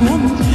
mum